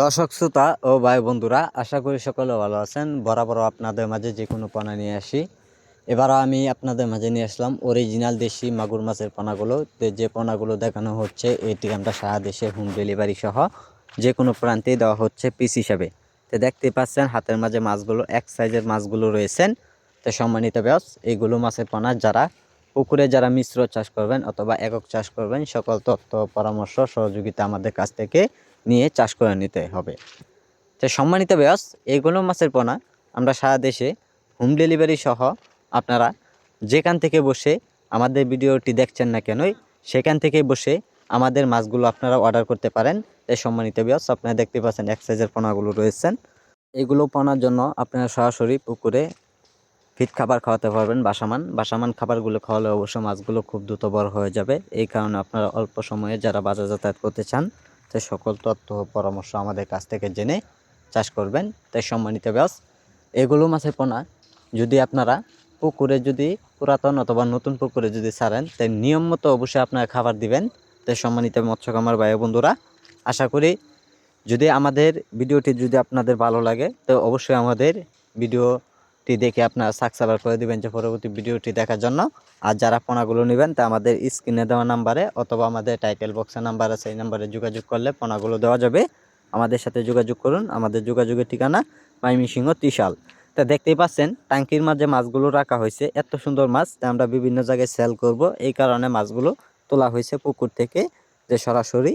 দর্শক, শ্রোতা ও ভাই বন্ধুরা, আশা করি সকলে ভালো আছেন। বরাবর আপনাদের মাঝে যে কোনো পোনা নিয়ে আসি। এবারও আমি আপনাদের মাঝে নিয়ে আসলাম অরিজিনাল দেশি মাগুর মাছের পোনাগুলো। যে পোনাগুলো দেখানো হচ্ছে এই ঠিকানটা সারা দেশে হোম ডেলিভারি সহ যে কোনো প্রান্তেই দেওয়া হচ্ছে পিস হিসাবে। তো দেখতে পাচ্ছেন, হাতের মাঝে মাছগুলো, এক সাইজের মাছগুলো রয়েছেন। তো সম্মানিত ব্যাস এইগুলো মাছের পোনা, যারা পুকুরে যারা মিশ্র চাষ করবেন অথবা একক চাষ করবেন, সকল তথ্য, পরামর্শ, সহযোগিতা আমাদের কাছ থেকে নিয়ে চাষ করে নিতে হবে। তো সম্মানিত ব্যাস এইগুলো মাছের পোনা আমরা সারা দেশে হোম ডেলিভারি সহ আপনারা যেখান থেকে বসে আমাদের ভিডিওটি দেখছেন না কেনই, সেখান থেকে বসে আমাদের মাছগুলো আপনারা অর্ডার করতে পারেন। তাই সম্মানিত ব্যাস আপনারা দেখতে পাচ্ছেন এক সাইজের পোনাগুলো রয়েছেন। এগুলো পোনার জন্য আপনারা সরাসরি পুকুরে ফিট খাবার খাওয়াতে পারবেন বাসামান। বাসামান খাবারগুলো খাওয়ালে অবশ্য মাছগুলো খুব দ্রুত বড় হয়ে যাবে। এই কারণে আপনারা অল্প সময়ে যারা বাজার যাতায়াত করতে চান তাই সকল তথ্য পরামর্শ আমাদের কাছ থেকে জেনে চাষ করবেন। তাই সম্মানিত ব্যাস এগুলো মাছের পোনা। যদি আপনারা পুকুরে যদি পুরাতন অথবা নতুন পুকুরে যদি ছাড়েন, তাই নিয়ম মতো অবশ্যই আপনারা খাবার দিবেন। তাই সম্মানিত মৎস্য কামার ভাই বন্ধুরা, আশা করি যদি আমাদের ভিডিওটি যদি আপনাদের ভালো লাগে তো অবশ্যই আমাদের ভিডিওটি দেখে আপনারা সাবস্ক্রাইব করে দিবেন যে পরবর্তী ভিডিওটি দেখার জন্য। আর যারা পোনাগুলো নেবেন তা আমাদের স্ক্রিনে দেওয়া নাম্বারে অথবা আমাদের টাইটেল বক্সের নাম্বার এই নাম্বারে যোগাযোগ করলে পোনাগুলো দেওয়া যাবে। আমাদের সাথে যোগাযোগ করুন, আমাদের যোগাযোগের ঠিকানা মাইমিসিংহ ত্রিশাল। তা দেখতেই পাচ্ছেন ট্যাঙ্কির মাঝে মাছগুলো রাখা হয়েছে, এত সুন্দর মাছ, তা আমরা বিভিন্ন জায়গায় সেল করব। এই কারণে মাছগুলো তোলা হয়েছে পুকুর থেকে যে সরাসরি